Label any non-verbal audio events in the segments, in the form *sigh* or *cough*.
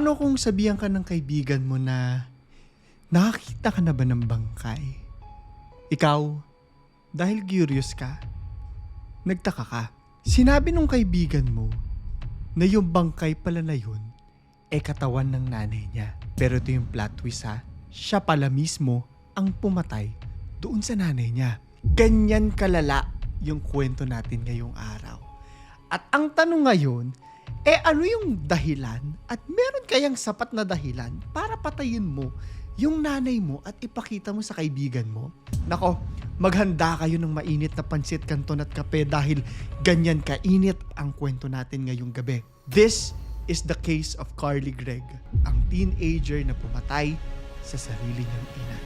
Paano kung sabihan ka ng kaibigan mo na nakakita ka na ba ng bangkay? Ikaw, dahil curious ka, nagtaka ka. Sinabi nung kaibigan mo na yung bangkay pala na yun eh katawan ng nanay niya. Pero ito yung plot twist ha. Siya pala mismo ang pumatay doon sa nanay niya. Ganyan kalala yung kwento natin ngayong araw. At ang tanong ngayon, eh ano yung dahilan at meron kayang sapat na dahilan para patayin mo yung nanay mo at ipakita mo sa kaibigan mo? Nako, maghanda kayo ng mainit na pansit kanton at kape dahil ganyan kainit ang kwento natin ngayong gabi. This is the case of Carly Gregg, ang teenager na pumatay sa sarili niyang ina.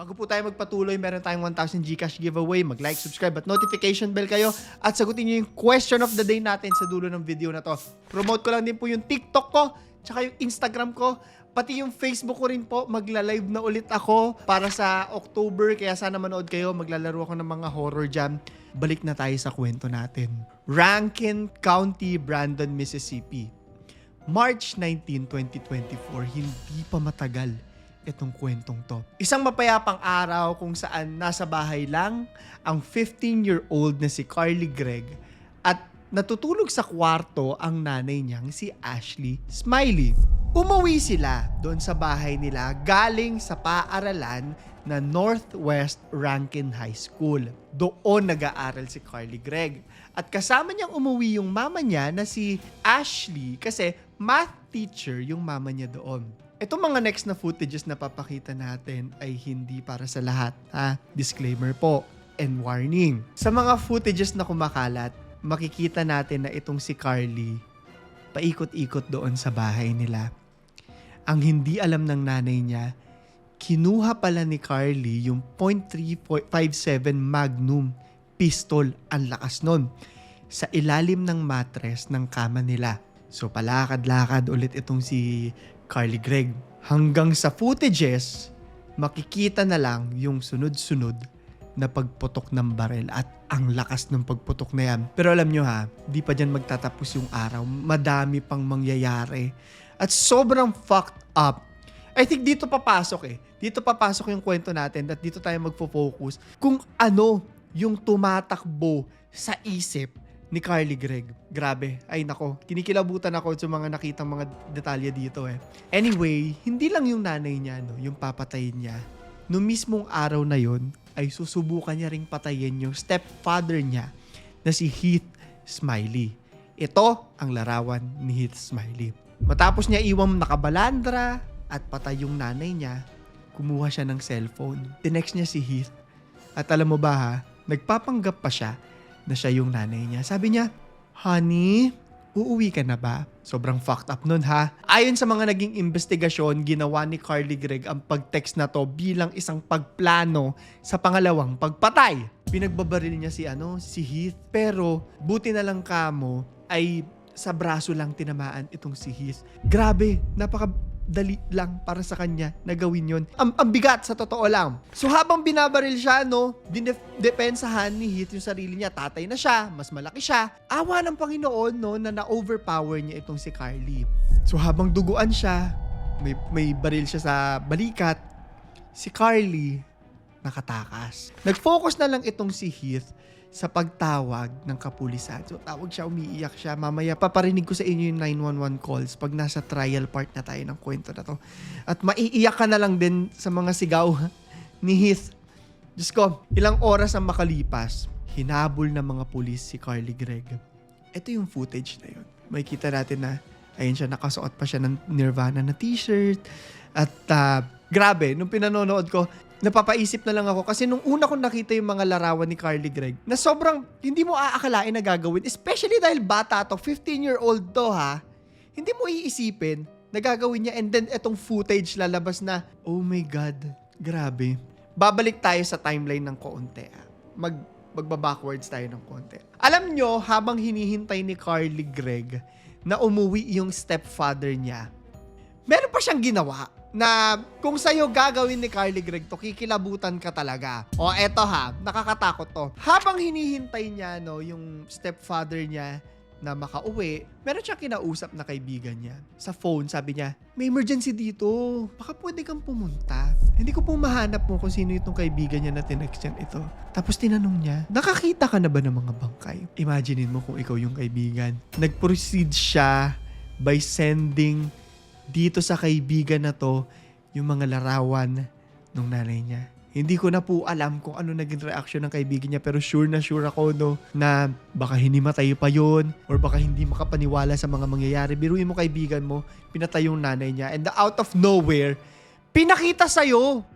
Bago po tayo magpatuloy, meron tayong 1,000 Gcash giveaway. Mag-like, subscribe, at notification bell kayo. At sagutin niyo yung question of the day natin sa dulo ng video na to. Promote ko lang din po yung TikTok ko, tsaka yung Instagram ko, pati yung Facebook ko rin po. Magla-live na ulit ako para sa October. Kaya sana manood kayo. Maglalaro ako ng mga horror jam. Balik na tayo sa kwento natin. Rankin County, Brandon, Mississippi. March 19, 2024, hindi pa matagal itong kwentong to. Isang mapayapang araw kung saan nasa bahay lang ang 15-year-old na si Carly Gregg at natutulog sa kwarto ang nanay niyang si Ashley Smiley. Umuwi sila doon sa bahay nila galing sa paaralan na Northwest Rankin High School. Doon nag-aaral si Carly Gregg. At kasama niyang umuwi yung mama niya na si Ashley kasi math teacher yung mama niya doon. Itong mga next na footages na papakita natin ay hindi para sa lahat, ha? Disclaimer po and warning. Sa mga footages na kumakalat, makikita natin na itong si Carly paikot-ikot doon sa bahay nila. Ang hindi alam ng nanay niya, kinuha pala ni Carly yung .357 Magnum pistol, ang lakas nun, sa ilalim ng matres ng kama nila. So palakad-lakad ulit itong si Carly Gregg. Hanggang sa footages, makikita na lang yung sunod-sunod na pagputok ng barel at ang lakas ng pagputok na yan. Pero alam nyo ha, di pa dyan magtatapos yung araw. Madami pang mangyayari. At sobrang fucked up. I think dito papasok eh. Dito papasok yung kwento natin at dito tayo magfo-focus kung ano yung tumatakbo sa isip ni Carly Gregg. Grabe. Ay nako, kinikilabutan ako sa mga nakitang mga detalye dito eh. Anyway, hindi lang yung nanay niya, no, yung papatayin niya. No mismong araw na yon ay susubukan niya ring patayin yung stepfather niya na si Heath Smiley. Ito ang larawan ni Heath Smiley. Matapos niya iwang nakabalandra at patay yung nanay niya, kumuha siya ng cellphone. Tinext niya si Heath. At alam mo ba ha, nagpapanggap pa siya na siya yung nanay niya. Sabi niya, Honey, uuwi ka na ba? Sobrang fucked up nun ha. Ayon sa mga naging investigasyon, ginawa ni Carly Gregg ang pag-text na to bilang isang pagplano sa pangalawang pagpatay. Pinagbabaril niya si ano, si Heath. Pero buti na lang kamo ay sa braso lang tinamaan itong si Heath. Grabe, napaka dali lang para sa kanya na gawin yon. Ang, ang bigat sa totoo lang. So habang binabaril siya, no, dinepensahan ni Heath yung sarili niya. Tatay na siya, mas malaki siya. Awa ng Panginoon, no, na na-overpower niya itong si Carly. So habang duguan siya, may, may baril siya sa balikat, si Carly nakatakas. Nag-focus na lang itong si Heath sa pagtawag ng kapulisan. So tawag siya, umiiyak siya. Mamaya paparinig ko sa inyo yung 911 calls pag nasa trial part na tayo ng kwento na to. At maiiyak ka na lang din sa mga sigaw *laughs* ni Heath. Diyos ko, ilang oras ang makalipas, hinabol ng mga pulis si Carly Gregg. Ito yung footage na yun. Makikita natin na ayun siya, nakasuot pa siya ng Nirvana na t-shirt. At ah, grabe, nung pinanonood ko, napapaisip na lang ako kasi nung una kong nakita yung mga larawan ni Carly Gregg na sobrang hindi mo aakalain na gagawin especially dahil bata to 15 year old to ha? Hindi mo iisipin na gagawin niya and then etong footage lalabas na oh my god grabe. Babalik tayo sa timeline ng konti ah. mag magba-backwards tayo ng konti. Alam nyo habang hinihintay ni Carly Gregg na umuwi yung stepfather niya meron pa siyang ginawa na kung sa'yo gagawin ni Carly Gregg to, kikilabutan ka talaga. O eto ha, nakakatakot to. Habang hinihintay niya no, yung stepfather niya na makauwi, meron siyang kinausap na kaibigan niya. Sa phone, sabi niya, may emergency dito. Baka pwede kang pumunta. Hindi ko po mahanap mo kung sino itong kaibigan niya na tinext ito. Tapos tinanong niya, nakakita ka na ba ng mga bangkay? Imaginein mo kung ikaw yung kaibigan. Nag-proceed siya by sending dito sa kaibigan na to yung mga larawan ng nanay niya. Hindi ko na po alam kung ano naging reaction ng kaibigan niya pero sure na sure ako no na baka hinimatay pa yon or baka hindi makapaniwala sa mga mangyayari. Biruin mo kaibigan mo, pinatay yung nanay niya and the out of nowhere, pinakita sa'yo.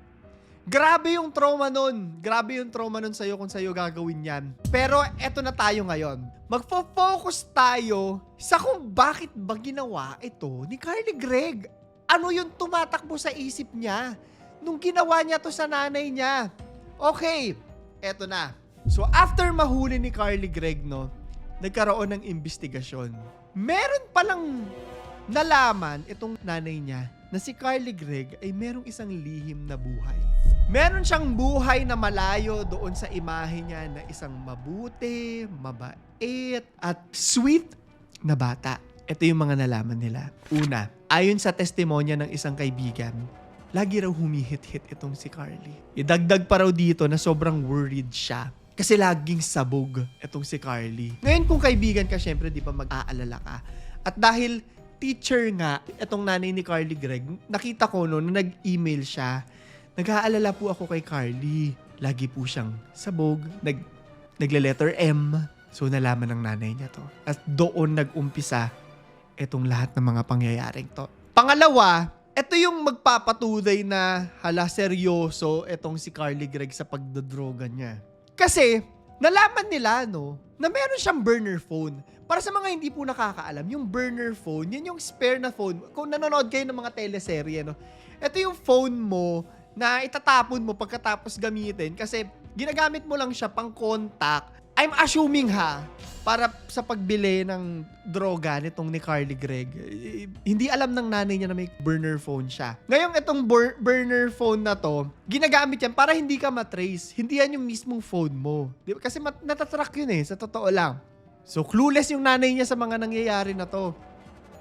Grabe yung trauma nun. Grabe yung trauma nun sa'yo kung sa'yo gagawin yan. Pero eto na tayo ngayon. Magfo-focus tayo sa kung bakit ba ginawa ito ni Carly Gregg. Ano yung tumatakbo sa isip niya nung ginawa niya to sa nanay niya. Okay, eto na. So after mahuli ni Carly Gregg, no, nagkaroon ng investigasyon. Meron palang nalaman itong nanay niya na si Carly Gregg ay merong isang lihim na buhay. Meron siyang buhay na malayo doon sa imahe niya na isang mabuti, mabait, at sweet na bata. Ito yung mga nalaman nila. Una, ayon sa testimonya ng isang kaibigan, lagi raw humihit-hit itong si Carly. Idagdag pa raw dito na sobrang worried siya. Kasi laging sabog itong si Carly. Ngayon kung kaibigan ka, syempre di ba mag-aalala ka. At dahil teacher nga, itong nanay ni Carly Gregg, nakita ko no, nung nag-email siya, nag-aalala po ako kay Carly. Lagi po siyang sabog, nag, nagle-letter M. So nalaman ng nanay niya to. At doon nag-umpisa itong lahat ng mga pangyayaring to. Pangalawa, ito yung magpapatunay na hala seryoso itong si Carly Gregg sa pagdodroga niya. Kasi, nalaman nila, no, na meron siyang burner phone. Para sa mga hindi po nakakaalam, yung burner phone, yun yung spare na phone. Kung nanonood kayo ng mga teleserye, no, ito yung phone mo na itatapon mo pagkatapos gamitin kasi ginagamit mo lang siya pang contact. I'm assuming ha, para sa pagbili ng droga nitong ni Carly Gregg, eh, hindi alam ng nanay niya na may burner phone siya. Ngayon, itong bur- burner phone na to, ginagamit yan para hindi ka matrace. Hindi yan yung mismong phone mo. Di ba? Kasi mat- natatrack yun eh, sa totoo lang. So, clueless yung nanay niya sa mga nangyayari na to.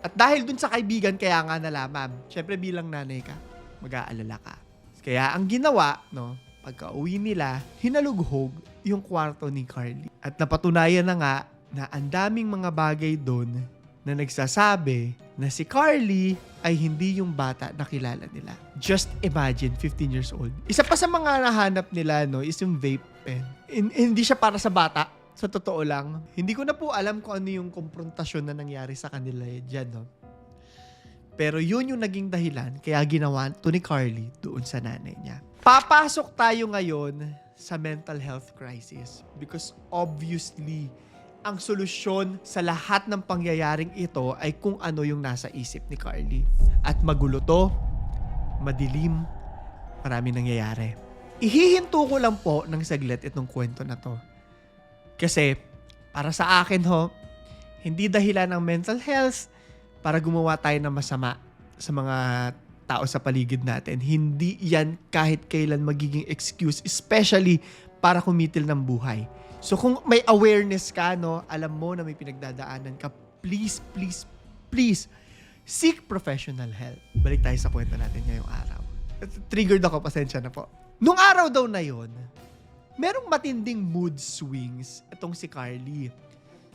At dahil dun sa kaibigan, kaya nga nalaman. Siyempre, bilang nanay ka, mag-aalala ka. Kaya ang ginawa, no, pagka uwi nila, hinalughog yung kwarto ni Carly. At napatunayan na nga na ang daming mga bagay doon na nagsasabi na si Carly ay hindi yung bata na kilala nila. Just imagine, 15 years old. Isa pa sa mga nahanap nila no, is yung vape pen. In- hindi siya para sa bata. Sa totoo lang, hindi ko na po alam kung ano yung konfrontasyon na nangyari sa kanila eh, dyan, no? Pero yun yung naging dahilan kaya ginawa to ni Carly doon sa nanay niya. Papasok tayo ngayon sa mental health crisis because obviously ang solusyon sa lahat ng pangyayaring ito ay kung ano yung nasa isip ni Carly. At magulo to, madilim, marami nangyayari. Ihihinto ko lang po ng saglit itong kwento na to. Kasi para sa akin ho, hindi dahilan ng mental health para gumawa tayo ng masama sa mga tao sa paligid natin. Hindi yan kahit kailan magiging excuse, especially para kumitil ng buhay. So kung may awareness ka, no, alam mo na may pinagdadaanan ka, please, please, please, seek professional help. Balik tayo sa kwento natin ngayong araw. Triggered ako, pasensya na po. Nung araw daw na yon, merong matinding mood swings itong si Carly.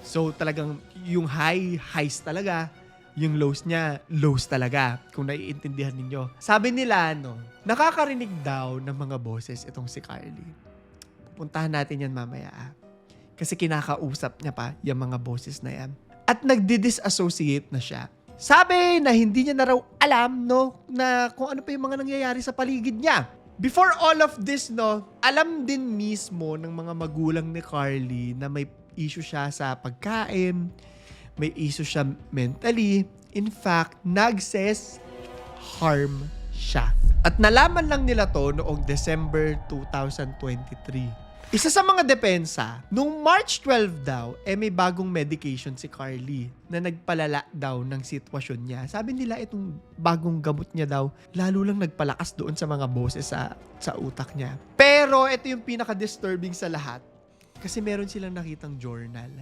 So talagang yung high, highs talaga. Yung lows niya, lows talaga. Kung naiintindihan ninyo. Sabi nila, no, nakakarinig daw ng mga boses itong si Carly. Puntahan natin yan mamaya. ah. Kasi kinakausap niya pa yung mga boses na yan. At nagdi-disassociate na siya. Sabi na hindi niya na raw alam, no, na kung ano pa yung mga nangyayari sa paligid niya. Before all of this, no, alam din mismo ng mga magulang ni Carly na may issue siya sa pagkain, may issue siya mentally. In fact, nag-says harm siya. At nalaman lang nila to noong December 2023. Isa sa mga depensa, nung March 12 daw, eh may bagong medication si Carly na nagpalala daw ng sitwasyon niya. Sabi nila itong bagong gamot niya daw, lalo lang nagpalakas doon sa mga boses sa, sa utak niya. Pero ito yung pinaka-disturbing sa lahat. Kasi meron silang nakitang journal.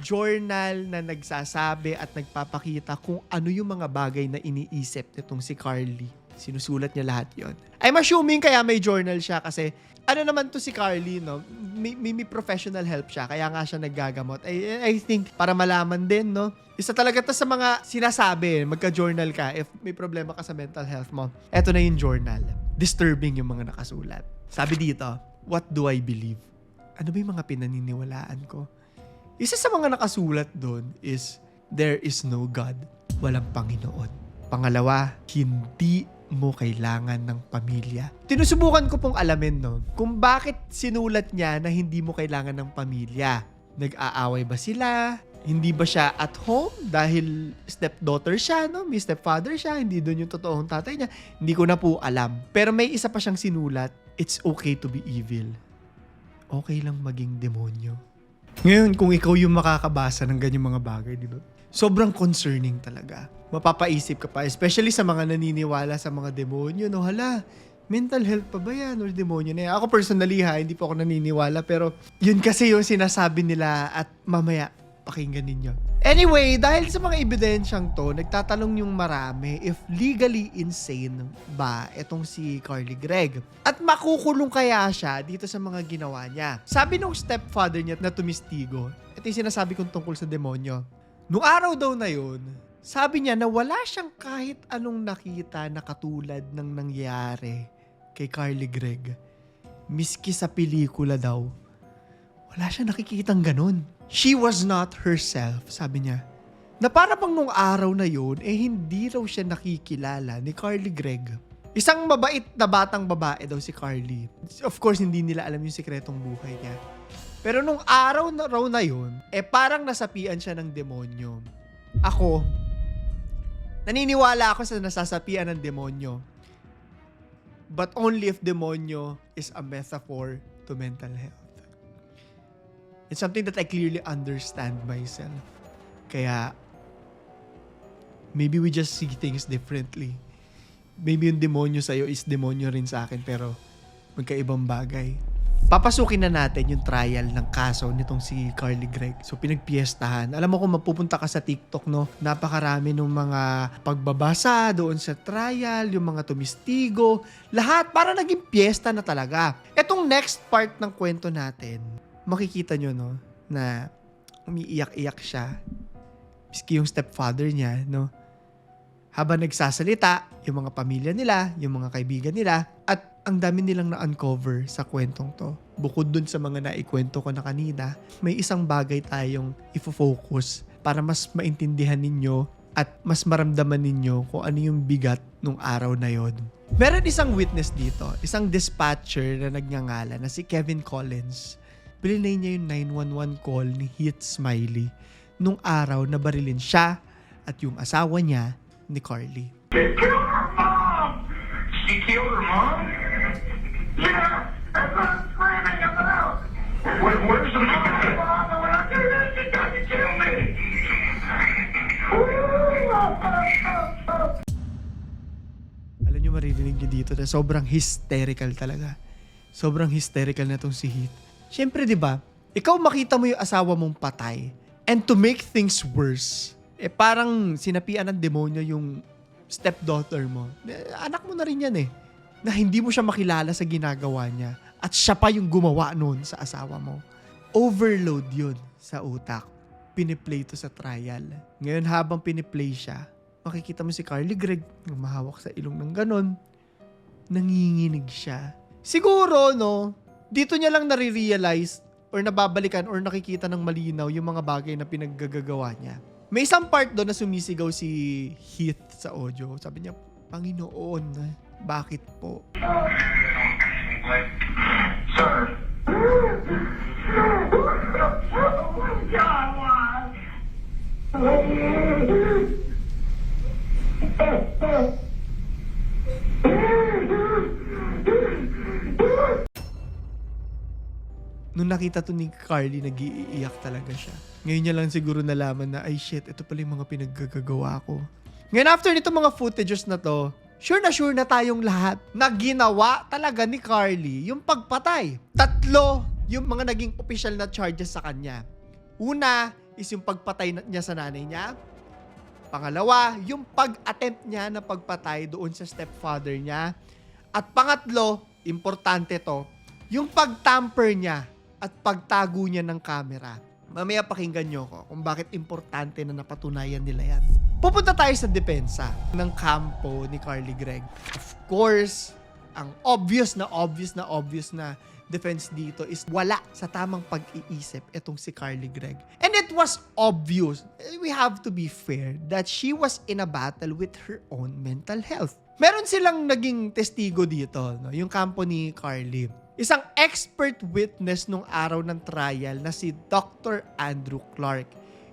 Journal na nagsasabi at nagpapakita kung ano yung mga bagay na iniisip nitong si Carly. Sinusulat niya lahat yon. I'm assuming kaya may journal siya kasi ano naman to si Carly, no? May, may, may professional help siya, kaya nga siya naggagamot. I, I think, para malaman din, no? Isa talaga to sa mga sinasabi, magka-journal ka if may problema ka sa mental health mo. Eto na yung journal. Disturbing yung mga nakasulat. Sabi dito, what do I believe? Ano ba yung mga pinaniniwalaan ko? Isa sa mga nakasulat doon is, there is no God. Walang Panginoon. Pangalawa, hindi mo kailangan ng pamilya. Tinusubukan ko pong alamin no, kung bakit sinulat niya na hindi mo kailangan ng pamilya. Nag-aaway ba sila? Hindi ba siya at home dahil stepdaughter siya, no? May stepfather siya, hindi doon yung totoong tatay niya. Hindi ko na po alam. Pero may isa pa siyang sinulat, it's okay to be evil. Okay lang maging demonyo. Ngayon, kung ikaw yung makakabasa ng ganyang mga bagay, di ba? Sobrang concerning talaga. Mapapaisip ka pa, especially sa mga naniniwala sa mga demonyo, no? Hala, mental health pa ba yan or demonyo na yan? Ako personally ha, hindi po ako naniniwala, pero yun kasi yung sinasabi nila at mamaya, pakinggan ninyo. Anyway, dahil sa mga ebidensyang to, nagtatanong yung marami if legally insane ba itong si Carly Gregg. At makukulong kaya siya dito sa mga ginawa niya. Sabi nung stepfather niya na tumistigo, ito yung sinasabi kong tungkol sa demonyo. Nung araw daw na yun, sabi niya na wala siyang kahit anong nakita na katulad ng nangyari kay Carly Gregg. Miski sa pelikula daw, wala siya nakikitang ganun. She was not herself, sabi niya. Na para bang nung araw na yun, eh hindi raw siya nakikilala ni Carly Gregg. Isang mabait na batang babae daw si Carly. Of course, hindi nila alam yung sikretong buhay niya. Pero nung araw na raw na yun, eh parang nasapian siya ng demonyo. Ako, naniniwala ako sa nasasapian ng demonyo. But only if demonyo is a metaphor to mental health. It's something that I clearly understand myself. Kaya, maybe we just see things differently. Maybe yung demonyo sa'yo is demonyo rin sa akin, pero magkaibang bagay. Papasukin na natin yung trial ng kaso nitong si Carly Gregg. So, pinagpiestahan. Alam mo kung mapupunta ka sa TikTok, no? Napakarami ng mga pagbabasa doon sa trial, yung mga tumistigo. Lahat, para naging piyesta na talaga. Etong next part ng kwento natin, makikita nyo, no? Na umiiyak-iyak siya. Miski yung stepfather niya, no? Habang nagsasalita, yung mga pamilya nila, yung mga kaibigan nila, at ang dami nilang na-uncover sa kwentong to. Bukod dun sa mga naikwento ko na kanina, may isang bagay tayong ifo-focus para mas maintindihan ninyo at mas maramdaman ninyo kung ano yung bigat nung araw na yon. Meron isang witness dito, isang dispatcher na nagngangalan na si Kevin Collins. Pilinay niya yung 911 call ni Heath Smiley nung araw na barilin siya at yung asawa niya ni Carly. They killed her mom! She killed her mom? Yeah, that's what I'm screaming about! Where, where's the mom? Alam nyo, maririnig nyo dito na sobrang hysterical talaga. Sobrang hysterical na tong si Heath. Siyempre, di ba, ikaw makita mo yung asawa mong patay. And to make things worse, eh parang sinapian ng demonyo yung stepdaughter mo. Eh, anak mo na rin yan eh. Na hindi mo siya makilala sa ginagawa niya. At siya pa yung gumawa noon sa asawa mo. Overload yun sa utak. Piniplay to sa trial. Ngayon habang piniplay siya, makikita mo si Carly Gregg mahawak sa ilong ng ganon. Nanginginig siya. Siguro, no, dito niya lang nare-realize or nababalikan or nakikita ng malinaw yung mga bagay na pinaggagawa niya. May isang part doon na sumisigaw si Heath sa audio. Sabi niya, Panginoon, bakit po? Sir. Nung nakita to ni Carly, nag-iiyak talaga siya. Ngayon niya lang siguro nalaman na, ay shit, ito pala yung mga pinaggagawa ko. Ngayon after nito mga footages na to, sure na sure na tayong lahat na ginawa talaga ni Carly yung pagpatay. Tatlo yung mga naging official na charges sa kanya. Una is yung pagpatay niya sa nanay niya. Pangalawa, yung pag-attempt niya na pagpatay doon sa stepfather niya. At pangatlo, importante to, yung pag-tamper niya at pagtago niya ng camera. Mamaya pakinggan nyo ko kung bakit importante na napatunayan nila yan. Pupunta tayo sa depensa ng kampo ni Carly Gregg. Of course, ang obvious na obvious na obvious na defense dito is wala sa tamang pag-iisip itong si Carly Gregg. And it was obvious, we have to be fair, that she was in a battle with her own mental health. Meron silang naging testigo dito, no? yung kampo ni Carly. Isang expert witness nung araw ng trial na si Dr. Andrew Clark.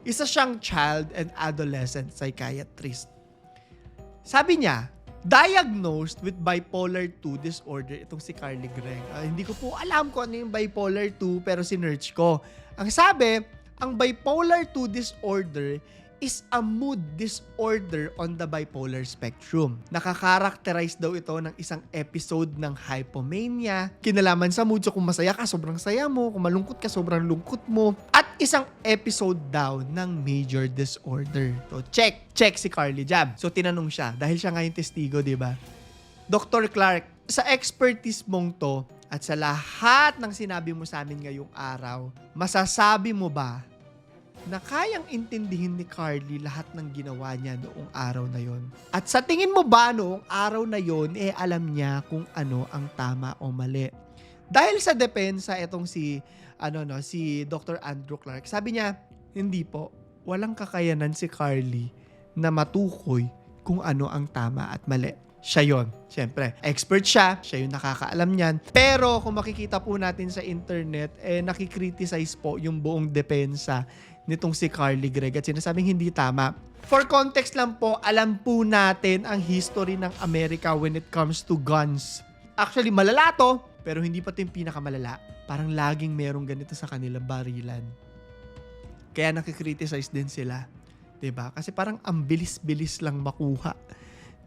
Isa siyang child and adolescent psychiatrist. Sabi niya, diagnosed with bipolar 2 disorder itong si Carly Gregg. Ah, hindi ko po alam kung ano yung bipolar 2 pero sinerch ko. Ang sabi, ang bipolar 2 disorder is a mood disorder on the bipolar spectrum. Nakakarakterize daw ito ng isang episode ng hypomania. Kinalaman sa mood. So kung masaya ka, sobrang saya mo. Kung malungkot ka, sobrang lungkot mo. At isang episode daw ng major disorder. So check. Check si Carly Jab. So tinanong siya. Dahil siya nga yung testigo, di ba? Dr. Clark, sa expertise mong to at sa lahat ng sinabi mo sa amin ngayong araw, masasabi mo ba na kayang intindihin ni Carly lahat ng ginawa niya noong araw na yon. At sa tingin mo ba noong araw na yon, eh alam niya kung ano ang tama o mali. Dahil sa depensa itong si ano no, si Dr. Andrew Clark, sabi niya, hindi po, walang kakayanan si Carly na matukoy kung ano ang tama at mali. Siya yon. Siyempre, expert siya. Siya yung nakakaalam niyan. Pero kung makikita po natin sa internet, eh nakikriticize po yung buong depensa nitong si Carly Gregg at sinasabing hindi tama. For context lang po, alam po natin ang history ng Amerika when it comes to guns. Actually, malala to, pero hindi pa yung pinakamalala. Parang laging merong ganito sa kanila barilan. Kaya nakikriticize din sila. 'Di ba? Kasi parang ang bilis-bilis lang makuha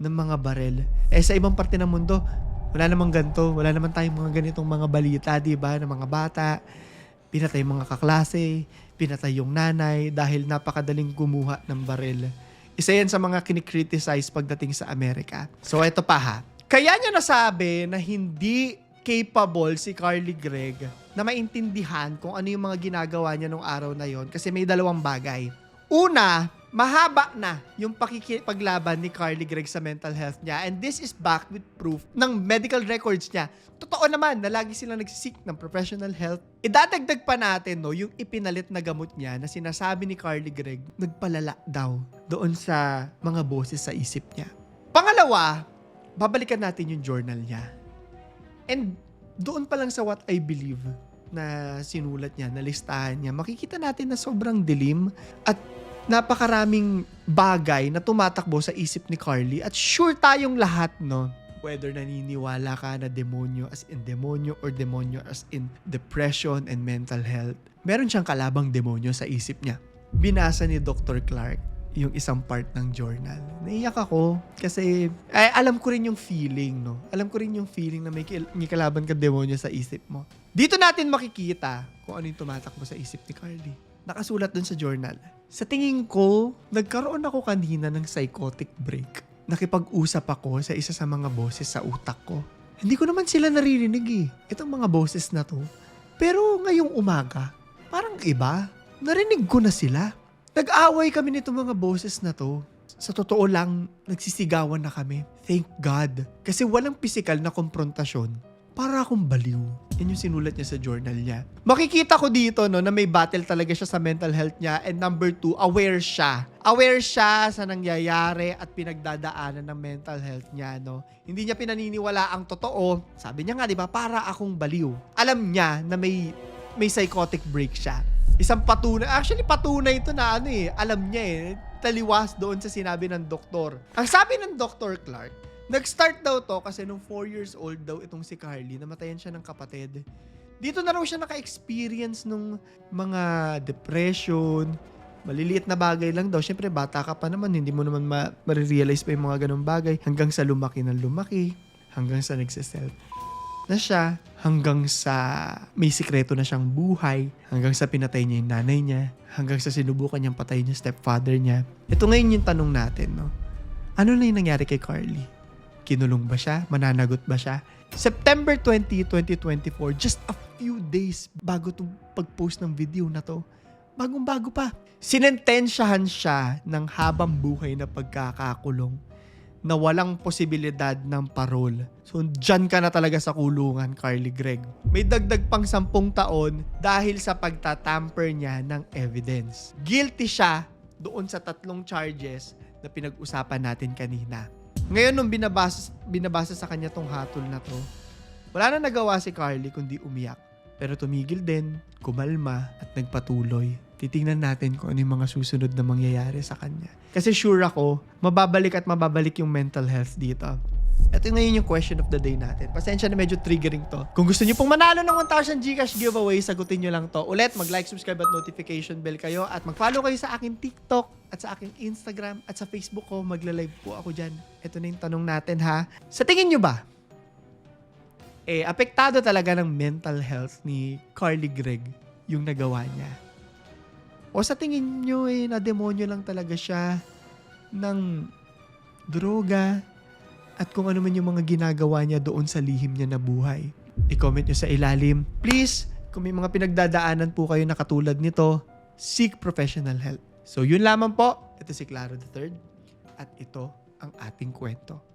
ng mga barel. Eh sa ibang parte ng mundo, wala namang ganito. Wala naman tayong mga ganitong mga balita, 'di ba? Ng mga bata. Pinatay mga kaklase, pinatay yung nanay dahil napakadaling kumuha ng barel. Isa yan sa mga kinikriticize pagdating sa Amerika. So eto pa ha. Kaya niya nasabi na hindi capable si Carly Gregg na maintindihan kung ano yung mga ginagawa niya nung araw na yon kasi may dalawang bagay. Una, mahaba na yung pakikipaglaban ni Carly Gregg sa mental health niya and this is backed with proof ng medical records niya. Totoo naman na lagi silang nagsisik ng professional help. Idadagdag pa natin no, yung ipinalit na gamot niya na sinasabi ni Carly Gregg nagpalala daw doon sa mga boses sa isip niya. Pangalawa, babalikan natin yung journal niya. And doon pa lang sa what I believe na sinulat niya, na listahan niya, makikita natin na sobrang dilim at napakaraming bagay na tumatakbo sa isip ni Carly at sure tayong lahat, no? Whether naniniwala ka na demonyo as in demonyo or demonyo as in depression and mental health, meron siyang kalabang demonyo sa isip niya. Binasa ni Dr. Clark yung isang part ng journal. Naiyak ako kasi ay, alam ko rin yung feeling, no? Alam ko rin yung feeling na may, may kalaban ka demonyo sa isip mo. Dito natin makikita kung ano yung tumatakbo sa isip ni Carly. Nakasulat dun sa journal. Sa tingin ko, nagkaroon ako kanina ng psychotic break. Nakipag-usap ako sa isa sa mga boses sa utak ko. Hindi ko naman sila naririnig eh. Itong mga boses na to. Pero ngayong umaga, parang iba. Narinig ko na sila. Nag-away kami nitong mga boses na to. Sa totoo lang, nagsisigawan na kami. Thank God. Kasi walang physical na konfrontasyon. Para akong baliw. Yan yung sinulat niya sa journal niya. Makikita ko dito no, na may battle talaga siya sa mental health niya. And number two, aware siya. Aware siya sa nangyayari at pinagdadaanan ng mental health niya. No? Hindi niya pinaniniwala ang totoo. Sabi niya nga, di ba, para akong baliw. Alam niya na may, may psychotic break siya. Isang patunay. Actually, patunay ito na ano eh. Alam niya eh. Taliwas doon sa sinabi ng doktor. Ang sabi ng Dr. Clark, nag-start daw to kasi nung 4 years old daw itong si Carly, namatayan siya ng kapatid. Dito na raw siya naka-experience nung mga depression, maliliit na bagay lang daw. Siyempre, bata ka pa naman, hindi mo naman ma- marirealize pa yung mga ganong bagay. Hanggang sa lumaki ng lumaki, hanggang sa nagsiself na siya, hanggang sa may sikreto na siyang buhay, hanggang sa pinatay niya yung nanay niya, hanggang sa sinubukan niyang patayin yung stepfather niya. Ito ngayon yung tanong natin, no? Ano na yung nangyari kay Carly? Kinulong ba siya? Mananagot ba siya? September 20, 2024, just a few days bago itong pag-post ng video na to, bagong-bago pa. Sinentensyahan siya ng habang buhay na pagkakakulong na walang posibilidad ng parol. So, dyan ka na talaga sa kulungan, Carly Gregg. May dagdag pang sampung taon dahil sa pagtatamper niya ng evidence. Guilty siya doon sa tatlong charges na pinag-usapan natin kanina. Ngayon, nung binabasa, binabasa sa kanya tong hatol na to, wala na nagawa si Carly kundi umiyak. Pero tumigil din, kumalma, at nagpatuloy. Titingnan natin kung ano yung mga susunod na mangyayari sa kanya. Kasi sure ako, mababalik at mababalik yung mental health dito. Ito ngayon yung question of the day natin. Pasensya na medyo triggering to. Kung gusto niyo pong manalo ng 1,000 Gcash giveaway, sagutin niyo lang to. Ulit, mag-like, subscribe at notification bell kayo. At mag-follow kayo sa aking TikTok at sa aking Instagram at sa Facebook ko. Magla-live po ako dyan. Ito na yung tanong natin ha. Sa tingin niyo ba, eh, apektado talaga ng mental health ni Carly Gregg yung nagawa niya. O sa tingin nyo eh, na demonyo lang talaga siya ng droga at kung ano man yung mga ginagawa niya doon sa lihim niya na buhay. I-comment nyo sa ilalim. Please, kung may mga pinagdadaanan po kayo na katulad nito, seek professional help. So yun lamang po. Ito si Claro III at ito ang ating kwento.